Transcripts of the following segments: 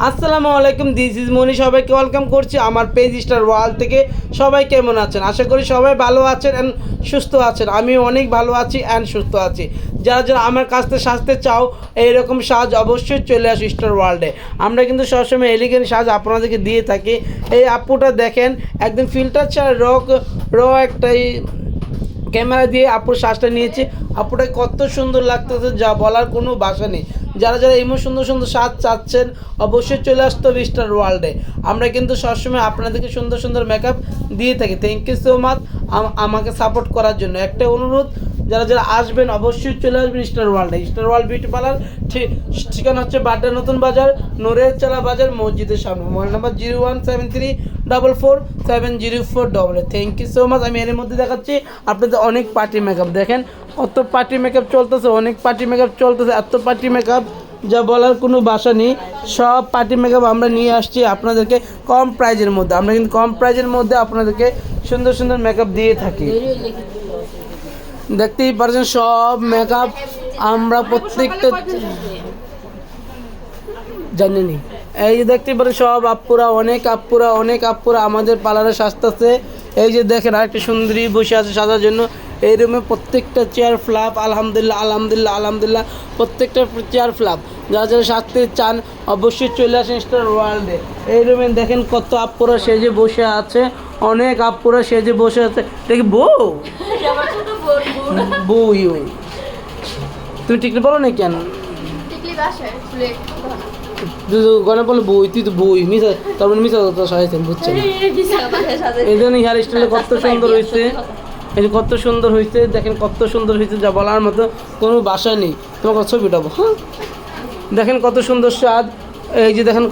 আসসালামু আলাইকুম this is মনি। সবাইকে ওয়েলকাম করছি আমার পেজ স্টার ওয়ার্ল্ড থেকে। সবাই কেমন আছেন? আশা করি সবাই ভালো আছেন অ্যান্ড সুস্থ আছেন। আমি অনেক ভালো আছি অ্যান্ড সুস্থ আছি। যারা যারা আমার কাছ থেকে সাজতে চাও, এইরকম সাজ অবশ্যই চলে আসো স্টার ওয়ার্ল্ডে আমরা কিন্তু সবসময় এলিগেন্ট সাজ আপনাদেরকে দিয়ে থাকি। এই আপুটা দেখেন, একদম ফিল্টার ছাড়া রক র একটাই ক্যামেরা দিয়ে আপুর শ্বাসটা নিয়েছি। আপুটা কত সুন্দর লাগতেছে, যা বলার কোনো ভাষা নেই। যারা যারা এমন সুন্দর সুন্দর স্বাদ চাচ্ছেন, অবশ্যই চলে আসতো হবে স্টার ওয়ার্ল্ডে আমরা কিন্তু সবসময় আপনাদেরকে সুন্দর সুন্দর মেকআপ দিয়ে থাকি। থ্যাংক ইউ সো মাচ আমাকে সাপোর্ট করার জন্য। একটা অনুরোধ যারা যারা আসবেন অবশ্যই চলে আসবেন স্টার ওয়ার্ল্ডে স্টার ওয়ার্ল্ড বিউটি পার্লার ঠিকানা হচ্ছে বাড্ডা নতুন বাজার নোরের চালা বাজার, মসজিদের সামনে। Mobile number zero one seven three double four seven zero four double thank you so much আমি এর মধ্যে দেখাচ্ছি আপনাদের অনেক পার্টি মেকআপ দেখেন কত পার্টি মেকআপ চলতেছে, অনেক পার্টি মেকআপ চলতেছে, এত পার্টি মেকআপ যা বলার কোনো বাসা নেই। সব পার্টি মেকআপ আমরা নিয়ে আসছি আপনাদেরকে কম প্রাইজের মধ্যে। আমরা কিন্তু কম প্রাইজের মধ্যে আপনাদেরকে সুন্দর সুন্দর মেকআপ দিয়ে থাকি। দেখতেই পারছেন সব মেকআপ আমরা প্রত্যেকটা জানিনি। এই যে দেখতেই পারেন সব আপুরা অনেক আপুরা অনেক, আপুরা আমাদের পার্লারে সাজতেছে। এই যে দেখেন আরেকটা সুন্দরী বসে আছে সাজার জন্য। এই রুমে প্রত্যেকটা চেয়ার ফ্লাপ আলহামদুলিল্লাহ আলহামদুলিল্লাহ আলহামদুলিল্লাহ, প্রত্যেকটা চেয়ার ফ্লাপ যারা যারা সাজতে চান, অবশ্যই চলে আসেন স্টার ওয়ার্ল্ডে এই রুমে দেখেন কত আপুরা সেজে বসে আছে। অনেক আপুরা সেজে বসে আছে। দেখি বউ। বউ ইউ তুমি ঠিক বলো না কেন? টিকলি গনে বলে বই তুই তো বই মিশা তারপরে মিশা তো সাজাইছেন বুঝছেন এই জন্য হেয়ার স্টাইলে কত সুন্দর হয়েছে এই যে কত সুন্দর হয়েছে দেখেন কত সুন্দর হয়েছে যা বলার মতো কোনো বাসা নেই। তোমাকে ছবি উঠাবো হ্যাঁ? দেখেন কত সুন্দর স্বাদ এই যে দেখেন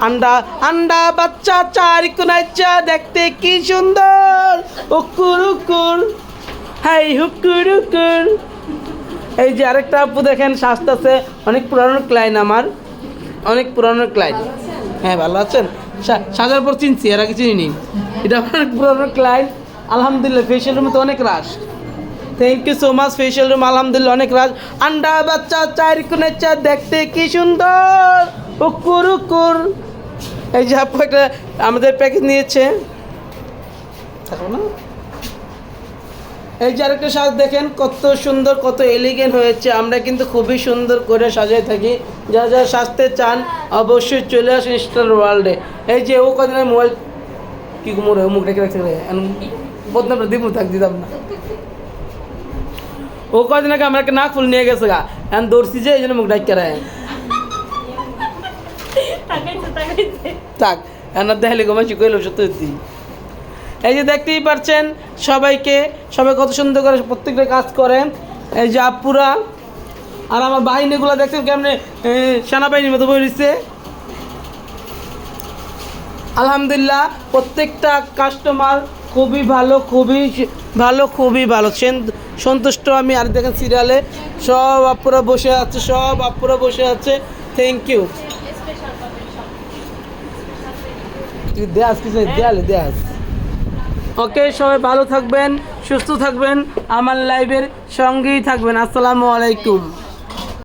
আন্ডা আন্ডা বাচ্চা চার কোনাইচা দেখতে কি সুন্দর। উকুর উকুর। হাই হুকুর উকুর এই যে আরেকটা আপু দেখেন স্বাস্থ্য অনেক পুরানো ক্লাইন আমার। অনেক পুরানো ক্লাইন্ট হ্যাঁ ভালো আছেন। সা- সাজার পর চিনছি এর আগে চিনি এটা আমার পুরানো ক্লাইন্ট আলহামদুলিল্লাহ ফেশিয়াল রুমে তো অনেক rush thank you so much facial room আলহামদুলিল্লাহ অনেক রাজ আন্ডা বাচ্চা চার কোণের চা দেখতে কি সুন্দর। উকুর উকুর এই যে আপু একটা আমাদের প্যাকেজ নিয়েছে। থাকো না? এই যে আরেকটা সাজ দেখেন কত সুন্দর কত এলিগেন্ট হয়েছে। আমরা কিন্তু খুবই সুন্দর করে সাজাই থাকি। যারা যারা সাজতে চান অবশ্যই চলে আসুন স্টার ওয়ার্ল্ডে এই যে ও কদিন মোবাইল কি মোড়ে মুখ রেখে রাখতে বদনাম দিব থাক দিতাম না। ও কদিন আগে আমরা নাক ফুল নিয়ে গেছে গা। এখন দৌড়ছি যে এই জন্য মুখ ডাক্তার রায় থাক এখন দেখালে গোমাছি কইল সত্যি। এই যে দেখতেই পারছেন সবাইকে সবাই কত সুন্দর করে প্রত্যেকটা কাজ করেন। এই যে আপুরা আর আমার বাহিনীগুলো দেখছেন কেমনে সেনাবাহিনীর মতো বলেছে আলহামদুলিল্লাহ প্রত্যেকটা কাস্টমার খুবই ভালো খুবই ভালো খুবই ভালো। সেন- সন্তুষ্ট আমি আর দেখেন সিরিয়ালে সব আপুরা বসে আছে সব আপুরা বসে আছে। থ্যাংক ইউ দেয়াস কিছু দেয়ালে দেয়াস। ওকে সবাই ভালো থাকবেন সুস্থ থাকবেন আমার লাইভের সঙ্গেই থাকবেন। আসসালামু আলাইকুম।